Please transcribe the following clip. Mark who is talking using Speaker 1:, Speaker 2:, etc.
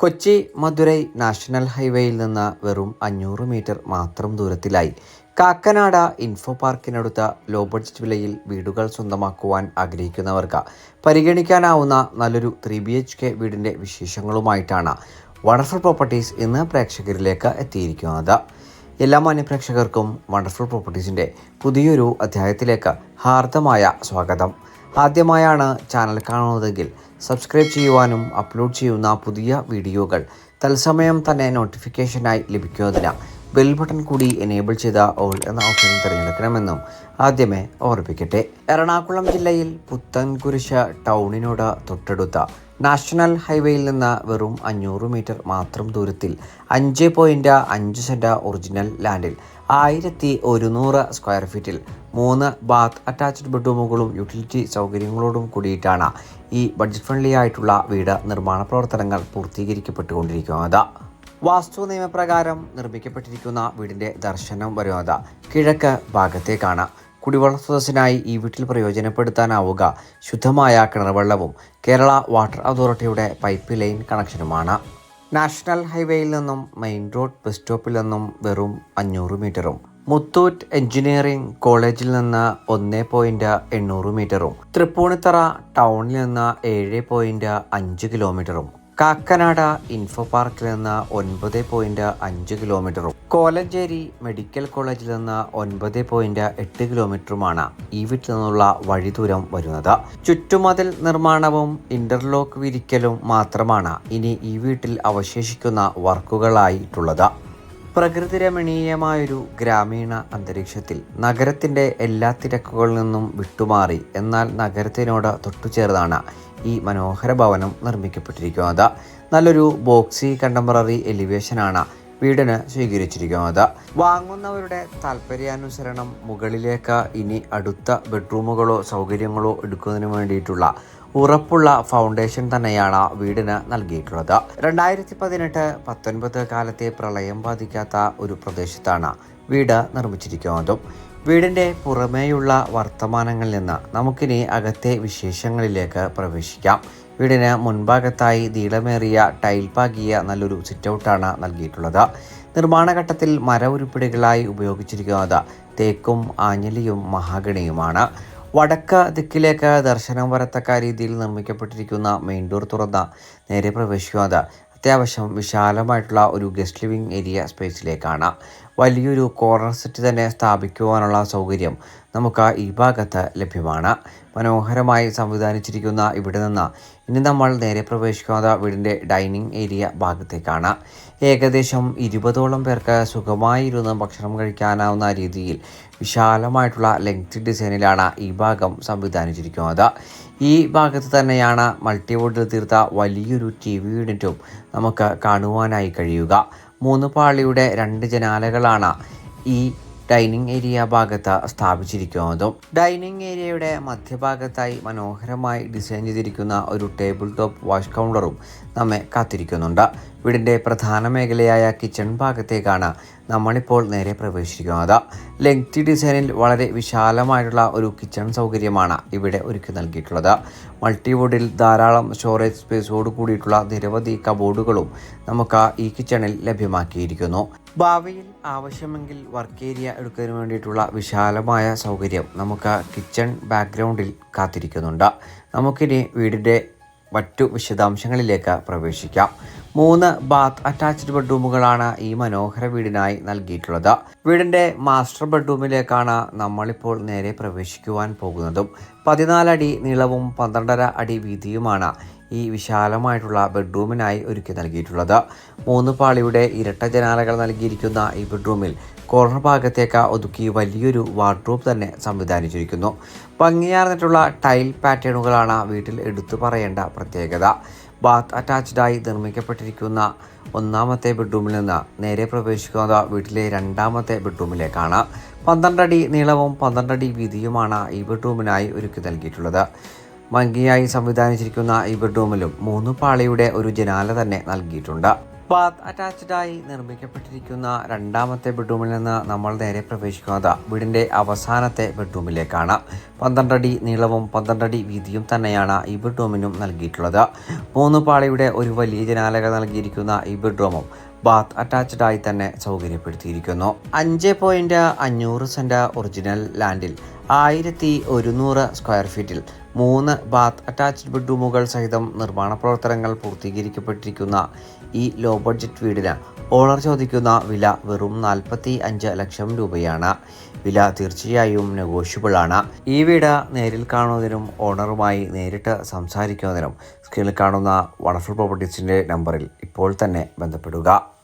Speaker 1: Kochi Madurai national ഹൈവേയിൽ നിന്ന് വെറും അഞ്ഞൂറ് മീറ്റർ മാത്രം ദൂരത്തിലായി. കാക്കനാട ഇൻഫോ പാർക്കിനടുത്ത ലോ ബഡ്ജറ്റ് വിലയിൽ വീടുകൾ സ്വന്തമാക്കുവാൻ ആഗ്രഹിക്കുന്നവർക്ക് പരിഗണിക്കാനാവുന്ന നല്ലൊരു ത്രീ ബി എച്ച് കെ വീടിന്റെ വിശേഷങ്ങളുമായിട്ടാണ് വണ്ടർഫുൾ പ്രോപ്പർട്ടീസ് ഇന്ന് പ്രേക്ഷകരിലേക്ക് എത്തിയിരിക്കുന്നത്. എല്ലാ മാന്യപ്രേക്ഷകർക്കും വണ്ടർഫുൾ പ്രോപ്പർട്ടീസിന്റെ പുതിയൊരു അധ്യായത്തിലേക്ക് ഹാർദമായ സ്വാഗതം. ആദ്യമായാണ് ചാനൽ കാണുന്നതെങ്കിൽ സബ്സ്ക്രൈബ് ചെയ്യുവാനും അപ്ലോഡ് ചെയ്യുന്ന പുതിയ വീഡിയോകൾ തത്സമയം തന്നെ നോട്ടിഫിക്കേഷനായി ലഭിക്കുന്നതിന് ബെൽ ബട്ടൺ കൂടി എനേബിൾ ചെയ്ത ഓൾ എന്ന ഓപ്ഷൻ തിരഞ്ഞെടുക്കണമെന്നും ആദ്യമേ ഓർമ്മിപ്പിക്കട്ടെ. എറണാകുളം ജില്ലയിൽ പുത്തൻകുരിശ ടൗണിനോട് തൊട്ടടുത്ത നാഷണൽ ഹൈവേയിൽ നിന്ന് വെറും അഞ്ഞൂറ് മീറ്റർ മാത്രം ദൂരത്തിൽ അഞ്ച് പോയിന്റ് അഞ്ച് സെന്റ് ഒറിജിനൽ ലാൻഡിൽ ആയിരത്തി ഒരുന്നൂറ് സ്ക്വയർ ഫീറ്റിൽ മൂന്ന് ബാത്ത് അറ്റാച്ച്ഡ് ബെഡ്റൂമുകളും യൂട്ടിലിറ്റി സൗകര്യങ്ങളോടും കൂടിയിട്ടാണ് ഈ ബഡ്ജറ്റ് ഫ്രണ്ട്ലി ആയിട്ടുള്ള വീട് നിർമ്മാണ പ്രവർത്തനങ്ങൾ പൂർത്തീകരിക്കപ്പെട്ടുകൊണ്ടിരിക്കുന്നത്. വാസ്തു നിയമപ്രകാരം നിർമ്മിക്കപ്പെട്ടിരിക്കുന്ന വീടിന്റെ ദർശനം വരുന്നത് കിഴക്ക് ഭാഗത്തേക്കാണ്. കുടിവെള്ള സ്രോതസ്സിനായി ഈ വീട്ടിൽ പ്രയോജനപ്പെടുത്താനാവുക ശുദ്ധമായ കിണർവെള്ളവും കേരള വാട്ടർ അതോറിറ്റിയുടെ പൈപ്പ് ലൈൻ കണക്ഷനുമാണ് നാഷണൽ ഹൈവേയിൽ നിന്നും മെയിൻ റോഡ് ബസ് സ്റ്റോപ്പിൽ നിന്നും വെറും അഞ്ഞൂറ് മീറ്ററും മുത്തൂറ്റ് എഞ്ചിനീയറിംഗ് കോളേജിൽ നിന്ന് ഒന്ന് പോയിന്റ് എണ്ണൂറ് മീറ്ററും തൃപ്പൂണിത്തറ ടൗണിൽ നിന്ന് ഏഴ് പോയിന്റ് അഞ്ച് കിലോമീറ്ററും കാക്കനാട ഇൻഫോ പാർക്കിൽ നിന്ന് ഒൻപത് പോയിന്റ് അഞ്ച് കിലോമീറ്ററും കോലഞ്ചേരി മെഡിക്കൽ കോളേജിൽ നിന്ന് ഒൻപത് പോയിന്റ് എട്ട് കിലോമീറ്ററുമാണ് ഈ വീട്ടിൽ നിന്നുള്ള വഴി ദൂരം വരുന്നത്. ചുറ്റുമതിൽ നിർമ്മാണവും ഇന്റർലോക്ക് വിരിക്കലും മാത്രമാണ് ഇനി ഈ വീട്ടിൽ അവശേഷിക്കുന്ന വർക്കുകളായിട്ടുള്ളത്. പ്രകൃതി രമണീയമായൊരു ഗ്രാമീണ അന്തരീക്ഷത്തിൽ നഗരത്തിന്റെ എല്ലാ തിരക്കുകളിൽ നിന്നും വിട്ടുമാറി എന്നാൽ നഗരത്തിനോട് തൊട്ടുചേർന്നാണ് ഈ മനോഹര ഭവനം നിർമ്മിക്കപ്പെട്ടിരിക്കുന്നത്. നല്ലൊരു ബോക്സി കണ്ടംപററി എലിവേഷനാണ് വീടിന് സ്വീകരിച്ചിരിക്കുന്നത്. വാങ്ങുന്നവരുടെ താല്പര്യാനുസരണം മുകളിലേക്ക് ഇനി അടുത്ത ബെഡ്റൂമുകളോ സൗകര്യങ്ങളോ എടുക്കുന്നതിന് വേണ്ടിയിട്ടുള്ള ഉറപ്പുള്ള ഫൗണ്ടേഷൻ തന്നെയാണ് വീടിന് നൽകിയിട്ടുള്ളത്. രണ്ടായിരത്തി പതിനെട്ട് പത്തൊൻപത് കാലത്തെ പ്രളയം ബാധിക്കാത്ത ഒരു പ്രദേശത്താണ് വീട് നിർമ്മിച്ചിരിക്കുന്നതും. വീടിന്റെ പുറമേയുള്ള വർത്തമാനങ്ങളിൽ നിന്ന് നമുക്കിനി അകത്തെ വിശേഷങ്ങളിലേക്ക് പ്രവേശിക്കാം. വീടിന് മുൻഭാഗത്തായി നീളമേറിയ ടൈൽ പാകിയ നല്ലൊരു സിറ്റൗട്ടാണ് നൽകിയിട്ടുള്ളത്. നിർമ്മാണഘട്ടത്തിൽ മര ഉരുപ്പിടികളായി ഉപയോഗിച്ചിരിക്കുന്നത് തേക്കും ആഞ്ഞലിയും മഹാഗണിയുമാണ്. വടക്ക് ദിക്കിലേക്ക് ദർശനം വരത്തക്ക രീതിയിൽ നിർമ്മിക്കപ്പെട്ടിരിക്കുന്ന മെയിൻ ഡോർ തുറന്ന നേരെ പ്രവേശിക്കുന്നത് അത്യാവശ്യം വിശാലമായിട്ടുള്ള ഒരു ഗസ്റ്റ് ലിവിംഗ് ഏരിയ സ്പേസിലേക്കാണ്. വലിയൊരു കോർണർ സെറ്റ് തന്നെ സ്ഥാപിക്കുവാനുള്ള സൗകര്യം നമുക്ക് ഈ ഭാഗത്ത് ലഭ്യമാണ്. മനോഹരമായി സംവിധാനിച്ചിരിക്കുന്ന ഇവിടെ നിന്ന് ഇനി നമ്മൾ നേരെ പ്രവേശിക്കുന്നത് വീടിന്റെ ഡൈനിങ് ഏരിയ ഭാഗത്തേക്കാണ്. ഏകദേശം ഇരുപതോളം പേർക്ക് സുഖമായി ഇരുന്ന് ഭക്ഷണം കഴിക്കാനാവുന്ന രീതിയിൽ വിശാലമായിട്ടുള്ള ലെങ്ത് ഡിസൈനിലാണ് ഈ ഭാഗം സംവിധാനിച്ചിരിക്കുന്നത്. ഈ ഭാഗത്ത് തന്നെയാണ് മൾട്ടിവുഡിൽ തീർത്ത വലിയൊരു ടി വി യൂണിറ്റും നമുക്ക് കാണുവാനായി കഴിയുക. മൂന്ന് പാളിയുടെ രണ്ട് ജനാലകളാണ് ഈ ഡൈനിങ് ഏരിയ ഭാഗത്ത് സ്ഥാപിച്ചിരിക്കുന്നതും. ഡൈനിങ് ഏരിയയുടെ മധ്യഭാഗത്തായി മനോഹരമായി ഡിസൈൻ ചെയ്തിരിക്കുന്ന ഒരു ടേബിൾ ടോപ്പ് വാഷ് കൗണ്ടറും നമ്മെ കാത്തിരിക്കുന്നുണ്ട്. വീടിന്റെ പ്രധാന മേഖലയായ കിച്ചൺ ഭാഗത്തേക്കാണ് നമ്മളിപ്പോൾ നേരെ പ്രവേശിക്കുന്നത്. ലെങ്തി ഡിസൈനിൽ വളരെ വിശാലമായിട്ടുള്ള ഒരു കിച്ചൺ സൗകര്യമാണ് ഇവിടെ ഒരുക്കി നൽകിയിട്ടുള്ളത്. മൾട്ടിവുഡിൽ ധാരാളം സ്റ്റോറേജ് സ്പേസോട് കൂടിയിട്ടുള്ള നിരവധി കബോർഡുകളും നമുക്ക് ഈ കിച്ചണിൽ ലഭ്യമാക്കിയിരിക്കുന്നു. ഭാവിയിൽ ആവശ്യമെങ്കിൽ വർക്ക് ഏരിയ എടുക്കുന്നതിന് വേണ്ടിയിട്ടുള്ള വിശാലമായ സൗകര്യം നമുക്ക് കിച്ചൺ ബാക്ക്ഗ്രൗണ്ടിൽ കാത്തിരിക്കുന്നുണ്ട്. നമുക്കിനി വീടിന്റെ മറ്റു വിശദാംശങ്ങളിലേക്ക് പ്രവേശിക്കാം. മൂന്ന് ബാത്ത് അറ്റാച്ച്ഡ് ബെഡ്റൂമുകളാണ് ഈ മനോഹര വീടിനായി നൽകിയിട്ടുള്ളത്. വീടിന്റെ മാസ്റ്റർ ബെഡ്റൂമിലേക്കാണ് നമ്മളിപ്പോൾ നേരെ പ്രവേശിക്കുവാൻ പോകുന്നതും പതിനാലടി നീളവും പന്ത്രണ്ടര അടി വീതിയുമാണ് ഈ വിശാലമായിട്ടുള്ള ബെഡ്റൂമിനായി ഒരുക്കി നൽകിയിട്ടുള്ളത്. മൂന്ന് പാളിയുടെ ഇരട്ട ജനാലകൾ നൽകിയിരിക്കുന്ന ഈ ബെഡ്റൂമിൽ കോർണർ ഭാഗത്തേക്ക് ഒതുക്കി വലിയൊരു വാർഡ്രോബ് തന്നെ സംവിധാനിച്ചിരിക്കുന്നു. ഭംഗിയാർന്നിട്ടുള്ള ടൈൽ പാറ്റേണുകളാണ് വീട്ടിൽ എടുത്തു പറയേണ്ട പ്രത്യേകത. ബാത്ത് അറ്റാച്ച്ഡായി നിർമ്മിക്കപ്പെട്ടിരിക്കുന്ന ഒന്നാമത്തെ ബെഡ്റൂമിൽ നിന്ന് നേരെ പ്രവേശിക്കുന്നത് വീട്ടിലെ രണ്ടാമത്തെ ബെഡ്റൂമിലേക്കാണ്. പന്ത്രണ്ടടി നീളവും പന്ത്രണ്ടടി വീതിയുമാണ് ഈ ബെഡ്റൂമിനായി ഒരുക്കി നൽകിയിട്ടുള്ളത്. ഭംഗിയായി സംവിധാനിച്ചിരിക്കുന്ന ഈ ബെഡ്റൂമിലും മൂന്ന് പാളിയുടെ ഒരു ജനാല തന്നെ നൽകിയിട്ടുണ്ട്. ബാത്ത് അറ്റാച്ച്ഡായി നിർമ്മിക്കപ്പെട്ടിരിക്കുന്ന രണ്ടാമത്തെ ബെഡ്റൂമിൽ നിന്ന് നമ്മൾ നേരെ പ്രവേശിക്കുന്നത് വീടിന്റെ അവസാനത്തെ ബെഡ്റൂമിലേക്കാണ്. പന്ത്രണ്ടടി നീളവും പന്ത്രണ്ടടി വീതിയും തന്നെയാണ് ഈ ബെഡ്റൂമിനും നൽകിയിട്ടുള്ളത്. മൂന്ന് പാളിയുടെ ഒരു വലിയ ജനാലകൾ നൽകിയിരിക്കുന്ന ഈ ബെഡ്റൂമും ബാത്ത് അറ്റാച്ച്ഡായി തന്നെ സൗകര്യപ്പെടുത്തിയിരിക്കുന്നു. അഞ്ച് പോയിന്റ് അഞ്ഞൂറ് സെന്റ് ഒറിജിനൽ ലാൻഡിൽ ആയിരത്തി ഒരുന്നൂറ് സ്ക്വയർ ഫീറ്റിൽ മൂന്ന് ബാത്ത് അറ്റാച്ച്ഡ് ബെഡ്റൂമുകൾ സഹിതം നിർമ്മാണ പ്രവർത്തനങ്ങൾ പൂർത്തീകരിക്കപ്പെട്ടിരിക്കുന്ന ഈ ലോ ബഡ്ജറ്റ് വീടിന് ഓണർ ചോദിക്കുന്ന വില വെറും നാൽപ്പത്തി അഞ്ച് ലക്ഷം രൂപയാണ്. വില തീർച്ചയായും നെഗോഷ്യബിൾ ആണ് ഈ വീട് നേരിൽ കാണുന്നതിനും ഓണറുമായി നേരിട്ട് സംസാരിക്കുന്നതിനും സ്ക്രീനിൽ കാണുന്ന വണ്ടർഫുൾ പ്രോപ്പർട്ടീസിന്റെ നമ്പറിൽ ഇപ്പോൾ തന്നെ ബന്ധപ്പെടുക.